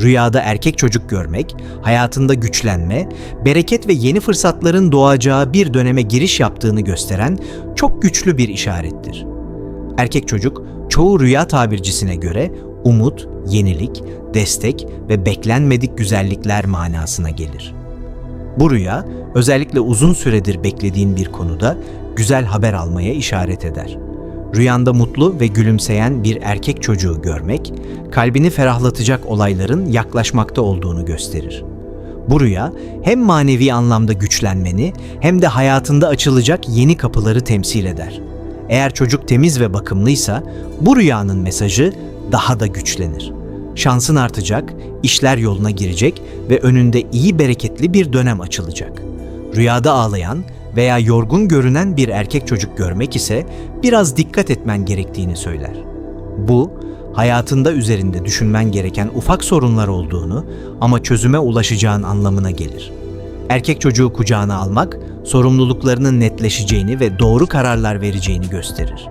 Rüyada erkek çocuk görmek, hayatında güçlenme, bereket ve yeni fırsatların doğacağı bir döneme giriş yaptığını gösteren çok güçlü bir işarettir. Erkek çocuk çoğu rüya tabircisine göre umut, yenilik, destek ve beklenmedik güzellikler manasına gelir. Bu rüya özellikle uzun süredir beklediğin bir konuda güzel haber almaya işaret eder. Rüyanda mutlu ve gülümseyen bir erkek çocuğu görmek, kalbini ferahlatacak olayların yaklaşmakta olduğunu gösterir. Bu rüya hem manevi anlamda güçlenmeni hem de hayatında açılacak yeni kapıları temsil eder. Eğer çocuk temiz ve bakımlıysa bu rüyanın mesajı daha da güçlenir. Şansın artacak, işler yoluna girecek ve önünde iyi bereketli bir dönem açılacak. Rüyada ağlayan veya yorgun görünen bir erkek çocuk görmek ise biraz dikkat etmen gerektiğini söyler. Bu, hayatında üzerinde düşünmen gereken ufak sorunlar olduğunu ama çözüme ulaşacağın anlamına gelir. Erkek çocuğu kucağına almak, sorumluluklarının netleşeceğini ve doğru kararlar vereceğini gösterir.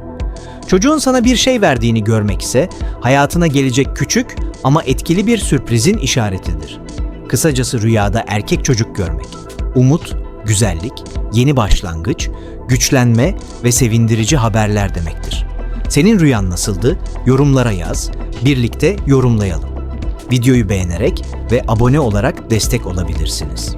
Çocuğun sana bir şey verdiğini görmek ise hayatına gelecek küçük ama etkili bir sürprizin işaretidir. Kısacası rüyada erkek çocuk görmek, umut, güzellik, yeni başlangıç, güçlenme ve sevindirici haberler demektir. Senin rüyan nasıldı? Yorumlara yaz, birlikte yorumlayalım. Videoyu beğenerek ve abone olarak destek olabilirsiniz.